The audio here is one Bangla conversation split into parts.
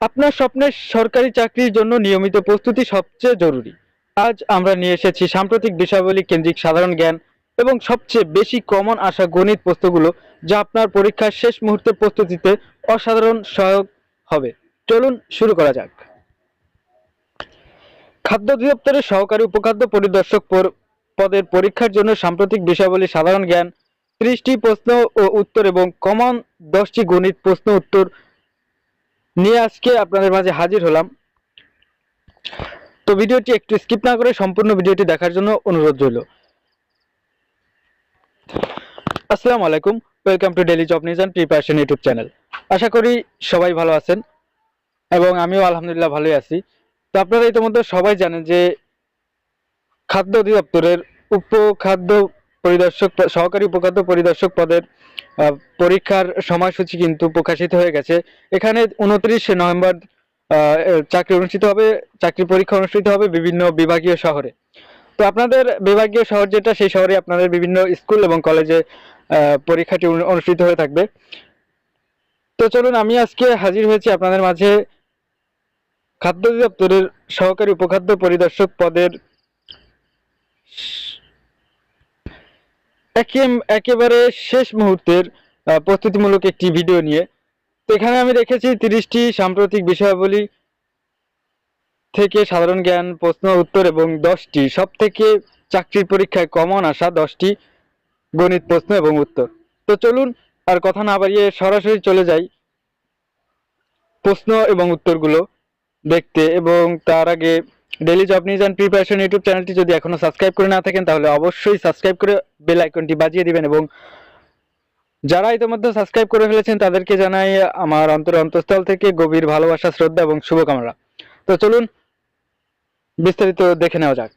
আপনার স্বপ্নের সরকারি চাকরির জন্য নিয়মিত প্রস্তুতি সবচেয়ে জরুরি। আজ আমরা নিয়ে এসেছি সাম্প্রতিক বিষয়াবলী কেন্দ্রিক সাধারণ জ্ঞান এবং সবচেয়ে বেশি কমন আসা গণিত প্রশ্নগুলো যা আপনার পরীক্ষার শেষ মুহূর্তে প্রস্তুতিতে অসাধারণ সহায়ক হবে। চলুন শুরু করা যাক। খাদ্য অধিদপ্তরের সহকারী উপখাদ্য পরিদর্শক পদের পরীক্ষার জন্য সাম্প্রতিক বিষয়াবলী সাধারণ জ্ঞান, ত্রিশটি প্রশ্ন ও উত্তর এবং কমন দশটি গণিত প্রশ্ন উত্তর নিয়ে আজকে আপনাদের মাঝে হাজির হলাম। তো ভিডিওটি একটু স্কিপ না করে সম্পূর্ণ ভিডিওটি দেখার জন্য অনুরোধ রইল। আসসালামু আলাইকুম welcome to daily job news and preparation YouTube channel আশা করি সবাই ভালো আছেন এবং আমিও আলহামদুলিল্লাহ ভালোই আছি। তো আপনারা ইতিমধ্যে সবাই জানেন যে খাদ্য অধিদপ্তরের উপখাদ্য পরিদর্শক, সহকারী উপখাদ্য পরিদর্শক পদের পরীক্ষার সময়সূচি কিন্তু প্রকাশিত হয়ে গেছে। এখানে উনত্রিশে নভেম্বর চাকরি অনুষ্ঠিত হবে, চাকরি পরীক্ষা অনুষ্ঠিত হবে বিভিন্ন বিভাগীয় শহরে। তো আপনাদের বিভাগীয় শহর যেটা, সেই শহরে আপনাদের বিভিন্ন স্কুল এবং কলেজে পরীক্ষাটি অনু- অনুষ্ঠিত হয়ে থাকবে। তো চলুন, আমি আজকে হাজির হয়েছি আপনাদের মাঝে খাদ্য অধিদপ্তরের সহকারী উপখাদ্য পরিদর্শক পদের একে- একেবারে শেষ মুহূর্তের প্রস্তুতিমূলক একটি ভিডিও নিয়ে। তো এখানে আমি রেখেছি তিরিশটি সাম্প্রতিক বিষয়াবলী থেকে সাধারণ জ্ঞান, প্রশ্ন, উত্তর এবং দশটি। সব থেকে চাকরির পরীক্ষায় কমন আসা দশটি গণিত প্রশ্ন এবং উত্তর। তো চলুন আর কথা না বাড়িয়ে সরাসরি চলে যাই প্রশ্ন এবং উত্তরগুলো দেখতে এবং তার আগে daily job news and preparation YouTube চ্যানেলটি যদি এখনও সাবস্ক্রাইব করে না থাকেন, তাহলে অবশ্যই সাবস্ক্রাইব করে বেল আইকনটি বাজিয়ে দিবেন এবং যারা ইতিমধ্যে সাবস্ক্রাইব করে ফেলেছেন, তাদেরকে জানাই আমার অন্তর অন্তঃস্থল থেকে গভীর ভালোবাসা, শ্রদ্ধা এবং শুভকামনা। তো চলুন বিস্তারিত দেখে নেওয়া যাক।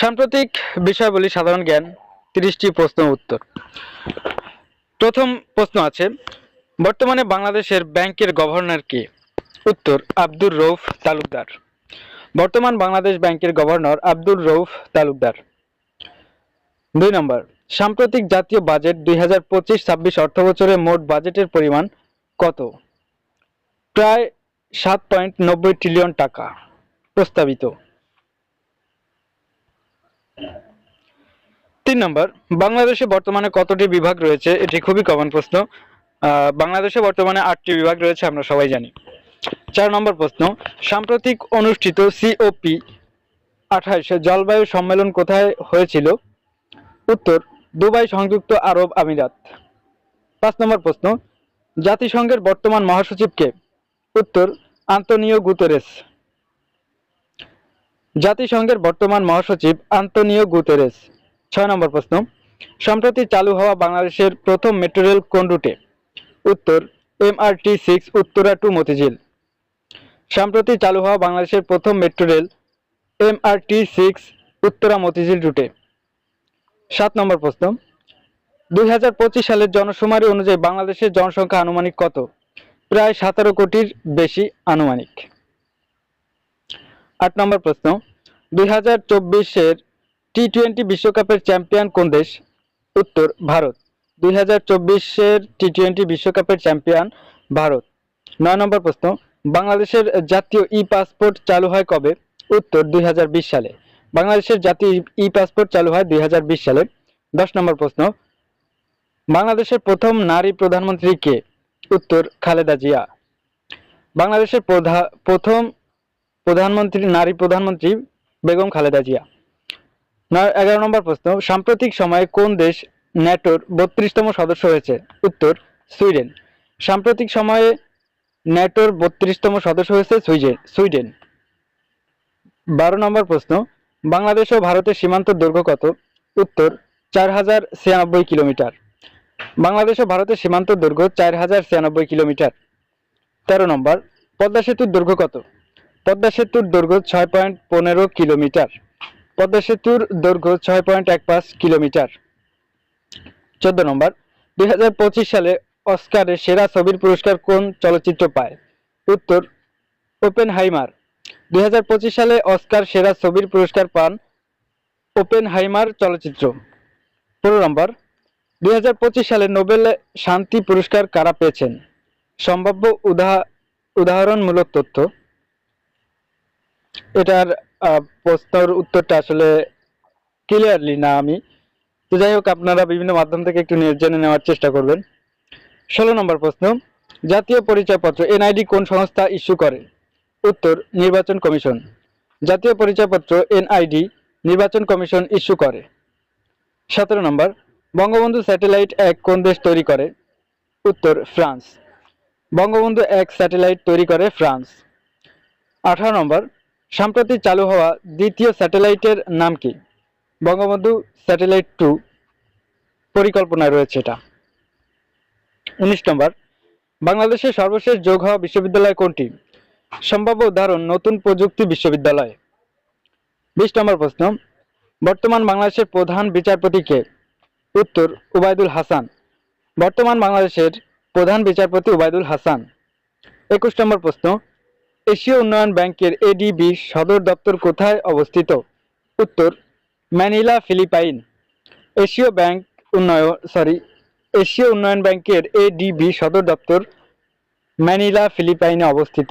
সাম্প্রতিক বিষয়াবলী, সাধারণ জ্ঞান, তিরিশটি প্রশ্ন উত্তর। প্রথম প্রশ্ন আছে বর্তমানে বাংলাদেশের ব্যাংকের গভর্নর কে? উত্তর, আব্দুর রৌফ তালুকদার। বর্তমান বাংলাদেশ ব্যাংকের গভর্নর আব্দুর রৌফ তালুকদার। দুই নম্বর, সাম্প্রতিক জাতীয় বাজেট দুই হাজার পঁচিশ ছাব্বিশ অর্থ বছরে মোট বাজেটের পরিমাণ কত? প্রায় সাত পয়েন্ট নব্বই ট্রিলিয়ন টাকা। প্রস্তাবিত। তিন নম্বর, বাংলাদেশে বর্তমানে কতটি বিভাগ রয়েছে? এটি খুবই কমন প্রশ্ন। বাংলাদেশে বর্তমানে আটটি বিভাগ রয়েছে, আমরা সবাই জানি। চার নম্বর প্রশ্ন, সাম্প্রতিক অনুষ্ঠিত সিওপি আঠাইশ জলবায়ু সম্মেলন কোথায় হয়েছিল? উত্তর, দুবাই সংযুক্ত আরব আমিরাত। পাঁচ নম্বর প্রশ্ন, জাতিসংঘের বর্তমান মহাসচিব কে? উত্তর, আন্তনিও গুতেরেস। জাতিসংঘের বর্তমান মহাসচিব আন্তনিও গুতেরেস। ছয় নম্বর প্রশ্ন, সম্প্রতি চালু হওয়া বাংলাদেশের প্রথম মেট্রো রেল কোন রুটে? উত্তর MRT six Uttara to Motijheel. সম্প্রতি চালু হওয়া বাংলাদেশের প্রথম metro rail MRT six Uttara Motijheel রুটে। সাত নম্বর প্রশ্ন। দুই হাজার পঁচিশ সালের জনশুমারি অনুযায়ী বাংলাদেশের জনসংখ্যা আনুমানিক কত? প্রায় সতেরো কোটির বেশি আনুমানিক। আট নম্বর প্রশ্ন। দুই হাজার চব্বিশের টি টোয়েন্টি বিশ্বকাপের চ্যাম্পিয়ন কোন দেশ? উত্তর ভারত। দুই হাজার চব্বিশের টি টোয়েন্টি বিশ্বকাপের চ্যাম্পিয়ন ভারত। নয় নম্বর প্রশ্ন, বাংলাদেশের জাতীয় ই পাসপোর্ট চালু হয় কবে? উত্তর, দুই হাজার বিশ সালে। বাংলাদেশের জাতীয় ই পাসপোর্ট চালু হয় দুই হাজার বিশ সালে। দশ নম্বর প্রশ্ন, বাংলাদেশের প্রথম নারী প্রধানমন্ত্রী কে? উত্তর, খালেদা জিয়া। বাংলাদেশের প্রধা- প্রথম প্রধানমন্ত্রী, নারী প্রধানমন্ত্রী বেগম খালেদা জিয়া। এগারো নম্বর প্রশ্ন, সাম্প্রতিক সময়ে কোন দেশ ন্যাটোর বত্রিশতম সদস্য হয়েছে, উত্তর সুইডেন। সাম্প্রতিক সময়ে ন্যাটোর বত্রিশতম সদস্য হয়েছে সুইজে- সুইডেন। বারো নম্বর প্রশ্ন, বাংলাদেশ ও ভারতের সীমান্ত দৈর্ঘ্য কত? উত্তর, চার হাজার ছিয়ানব্বই কিলোমিটার। বাংলাদেশ ও ভারতের সীমান্ত দৈর্ঘ্য চার হাজার ছিয়ানব্বই কিলোমিটার। তেরো নম্বর, পদ্মা সেতুর দৈর্ঘ্য কত? পদ্মা সেতুর দৈর্ঘ্য ছয় পয়েন্ট পনেরো কিলোমিটার। পদ্মা সেতুর দৈর্ঘ্য ছয় পয়েন্ট এক পাঁচ কিলোমিটার। চোদ্দ নম্বর, দুই হাজার পঁচিশ সালে অস্কারে সেরা ছবির পুরস্কার কোন চলচ্চিত্র পায়? উত্তর ওপেন হাইমার দুই হাজার পঁচিশ সালে অস্কার সেরা ছবির পুরস্কার পান ওপেন হাইমার চলচ্চিত্র। পনেরো নম্বর, দুই হাজার পঁচিশ সালে নোবেল শান্তি পুরস্কার কারা পেয়েছেন? সম্ভাব্য উদাহ, উদাহরণমূলক তথ্য। এটার প্রশ্নের উত্তরটা আসলে ক্লিয়ারলি না আমি। তো যাই হোক, আপনারা বিভিন্ন মাধ্যম থেকে একটু নিয়ে জেনে নেওয়ার চেষ্টা করবেন। ষোলো নম্বর প্রশ্ন, জাতীয় পরিচয়পত্র, এনআইডি কোন সংস্থা ইস্যু করে? উত্তর, নির্বাচন কমিশন। জাতীয় পরিচয়পত্র, এনআইডি, নির্বাচন কমিশন ইস্যু করে। সতেরো নম্বর, বঙ্গবন্ধু স্যাটেলাইট এক কোন দেশ তৈরি করে? উত্তর, ফ্রান্স। বঙ্গবন্ধু এক স্যাটেলাইট তৈরি করে ফ্রান্স। আঠারো নম্বর সম্প্রতি চালু হওয়া দ্বিতীয় স্যাটেলাইটের নাম কি? বঙ্গবন্ধু স্যাটেলাইট টু পরিকল্পনায় রয়েছে এটা। উনিশ নম্বর, বাংলাদেশের সর্বশেষ যোগ হওয়া বিশ্ববিদ্যালয় কোনটি? সম্ভাব্য উদাহরণ, নতুন প্রযুক্তি বিশ্ববিদ্যালয়। বিশ নম্বর প্রশ্ন, বর্তমান বাংলাদেশের প্রধান বিচারপতি কে? উত্তর, উবায়দুল হাসান। বর্তমান বাংলাদেশের প্রধান বিচারপতি উবায়দুল হাসান। একুশ নম্বর প্রশ্ন, এশীয় উন্নয়ন ব্যাংকের এডিবি সদর দপ্তর কোথায় অবস্থিত? উত্তর ম্যানিলা ফিলিপাইন, এশীয় ব্যাংক উন্নয়ন সরি এশীয় উন্নয়ন ব্যাংকের এডিবি সদর দপ্তর ম্যানিলা ফিলিপাইনে অবস্থিত।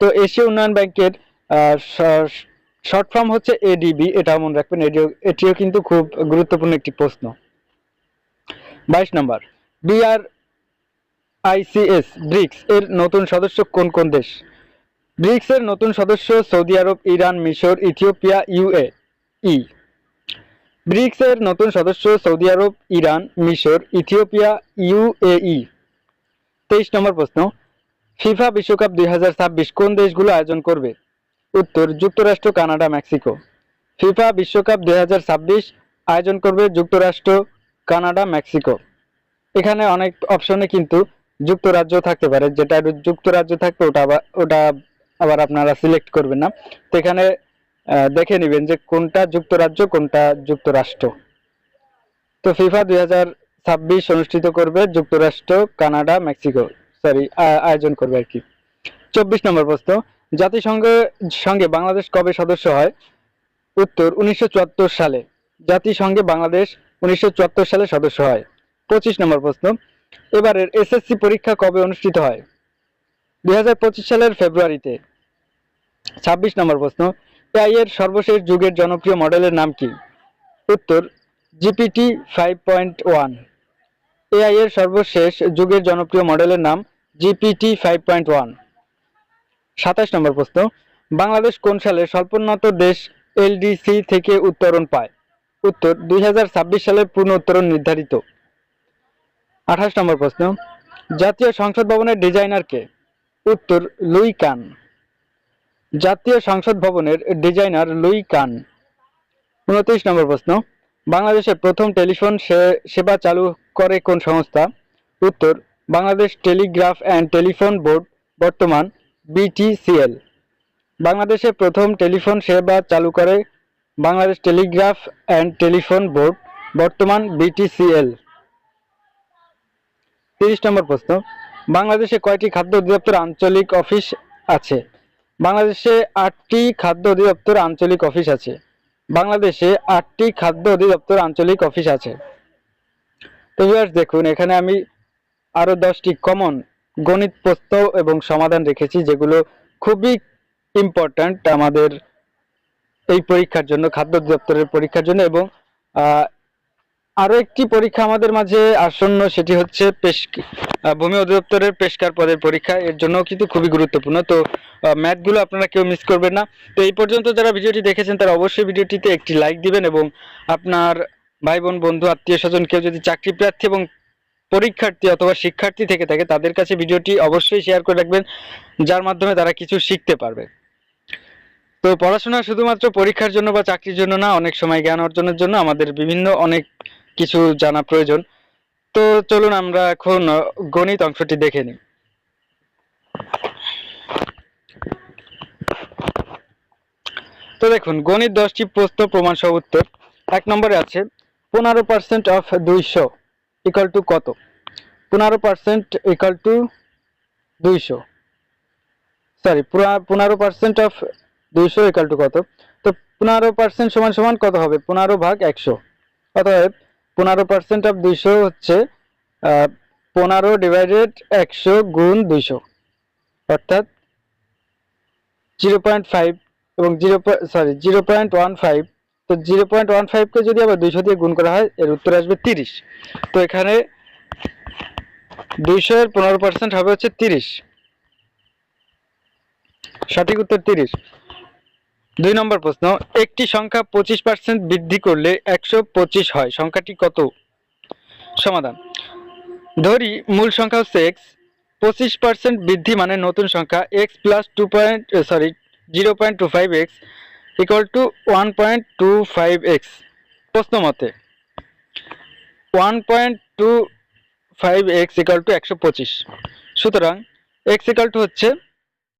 তো এশীয় উন্নয়ন ব্যাংকের শর্ট ফর্ম হচ্ছে এডিবি এটা মনে রাখবেন এটিও কিন্তু খুব গুরুত্বপূর্ণ একটি প্রশ্ন। বাইশ নম্বর বিআর আইসিএস ব্রিক্স এর নতুন সদস্য কোন কোন দেশ? ব্রিক্স এর নতুন সদস্য সৌদি আরব, ইরান, মিশর, ইথিওপিয়া ইউএ ই। ব্রিক্স এর নতুন সদস্য সৌদি আরব, ইরান, মিশর, ইথিওপিয়া ইউএই তেইশ নম্বর প্রশ্ন, ফিফা বিশ্বকাপ দুই হাজার ছাব্বিশ কোন দেশগুলো আয়োজন করবে? উত্তর, যুক্তরাষ্ট্র, কানাডা, মেক্সিকো। ফিফা বিশ্বকাপ দুই হাজার ছাব্বিশ আয়োজন করবে যুক্তরাষ্ট্র, কানাডা, মেক্সিকো। এখানে অনেক অপশনে কিন্তু যুক্তরাজ্য থাকতে পারে, যেটা যুক্তরাজ্য থাকবে, ওটা আবার ওটা আবার আপনারা সিলেক্ট করবেন না। তো এখানে দেখে নেবেন যে কোনটা যুক্তরাজ্য, কোনটা যুক্তরাষ্ট্র। তো ফিফা দুই ছাব্বিশ অনুষ্ঠিত করবে যুক্তরাষ্ট্র, কানাডা, মেক্সিকো। সরি আয়োজন করবে আর কি। চব্বিশ নম্বর প্রশ্ন জাতিসংঘের সঙ্গে বাংলাদেশ কবে সদস্য হয়? উত্তর, উনিশশো চুয়াত্তর সালে। জাতিসংঘে বাংলাদেশ উনিশশো চুয়াত্তর সালে সদস্য হয়। পঁচিশ নম্বর প্রশ্ন, এবারের এসএসসি পরীক্ষা কবে অনুষ্ঠিত হয়? দুই হাজার পঁচিশ সালের ফেব্রুয়ারিতে। ছাব্বিশ নম্বর প্রশ্ন এআই এর সর্বশেষ যুগের জনপ্রিয় মডেলের নাম কি? উত্তর GPT five point one AI এর সর্বশেষ যুগের জনপ্রিয় মডেলের নাম জিপিটি ফাইভ পয়েন্ট ওয়ান সাতাশ নম্বর প্রশ্ন, বাংলাদেশ কোন সালে স্বল্পোন্নত দেশ এলডিসি থেকে উত্তরণ পায়? উত্তর, দুই হাজার ছাব্বিশ সালে পূর্ণ উত্তরণ নির্ধারিত। আঠাশ নম্বর প্রশ্ন, জাতীয় সংসদ ভবনের ডিজাইনার কে? উত্তর, লুই কান। জাতীয় সংসদ ভবনের ডিজাইনার লুই কান। উনত্রিশ নম্বর প্রশ্ন বাংলাদেশের প্রথম টেলিফোন সেবা চালু করে কোন সংস্থা? উত্তর, Bangladesh telegraph and telephone board, বর্তমান বিটিসিএল। বাংলাদেশে প্রথম টেলিফোন সেবা চালু করে Bangladesh telegraph and telephone board, বর্তমান বিটিসিএল। তিরিশ নম্বর প্রশ্ন, বাংলাদেশে কয়টি খাদ্য অধিদপ্তর আঞ্চলিক অফিস আছে? বাংলাদেশে আটটি খাদ্য অধিদপ্তর আঞ্চলিক অফিস আছে। বাংলাদেশে আটটি খাদ্য অধিদপ্তর আঞ্চলিক অফিস আছে। তো ভিউয়ার্স দেখুন, এখানে আমি আরও দশটি কমন গণিত প্রশ্ন এবং সমাধান রেখেছি, যেগুলো খুবই ইম্পর্ট্যান্ট আমাদের এই পরীক্ষার জন্য, খাদ্য অধিদপ্তরের পরীক্ষার জন্য এবং আহ, আরও একটি পরীক্ষা আমাদের মাঝে আসন্ন সেটি হচ্ছে পেশ ভূমি অধিদপ্তরের পেশকার পদের পরীক্ষা। এর জন্য কিন্তু খুবই গুরুত্বপূর্ণ। তো ম্যাথগুলো আপনারা কেউ মিস করবেন না। তো এই পর্যন্ত যারা ভিডিওটি দেখেছেন তারা অবশ্যই ভিডিওটিতে একটি লাইক দিবেন এবং আপনার ভাই বোন বন্ধু আত্মীয় স্বজন কেউ যদি চাকরি প্রার্থী এবং পরীক্ষার্থী অথবা শিক্ষার্থী থেকে থাকে তাদের কাছে ভিডিওটি অবশ্যই শেয়ার করে রাখবেন যার মাধ্যমে তারা কিছু শিখতে পারবে। তো পড়াশোনা শুধুমাত্র পরীক্ষার জন্য বা চাকরির জন্য না অনেক সময় জ্ঞান অর্জনের জন্য আমাদের বিভিন্ন অনেক কিছু জানা প্রয়োজন। তো চলুন আমরা এখন গণিত অংশটি দেখে নিই। তো দেখুন, গণিত দশটি প্রশ্ন প্রমাণ সহ উত্তর। এক নম্বরে আছে, পনেরো পার্সেন্ট অফ দুইশো ইকাল টু কত? পনেরো পার্সেন্ট ইকাল টু দুইশো। সরি পনেরো পার্সেন্ট অফ দুইশো ইকাল টু কত? তো পনেরো পার্সেন্ট সমান সমান কত হবে? পনেরো ভাগ একশো। অতএব পনেরো পার্সেন্ট অফ দুইশো হচ্ছে পনেরো ডিভাইডেড একশো গুণ দুইশো। অর্থাৎ জিরো পয়েন্ট ফাইভ এবং zero sorry zero point one five তো জিরো পয়েন্ট ওয়ান ফাইভকে যদি আবার দুইশো দিয়ে গুণ করা হয়, এর উত্তর আসবে তিরিশ। তো এখানে দুইশো এর পনেরো পার্সেন্ট হবে হচ্ছে তিরিশ। সঠিক উত্তর তিরিশ। দুই নম্বর প্রশ্ন, একটি সংখ্যা পঁচিশ পার্সেন্ট বৃদ্ধি করলে একশো পঁচিশ হয়, সংখ্যাটি কত? সমাধান, ধরি মূল সংখ্যা হচ্ছে এক্স পঁচিশ পার্সেন্ট বৃদ্ধি মানে নতুন সংখ্যা x plus two point sorry zero point two five x equal to one point two five x প্রশ্ন মতে one point two five x equal to একশো পঁচিশ, সুতরাং এক্স ইকাল টু হচ্ছে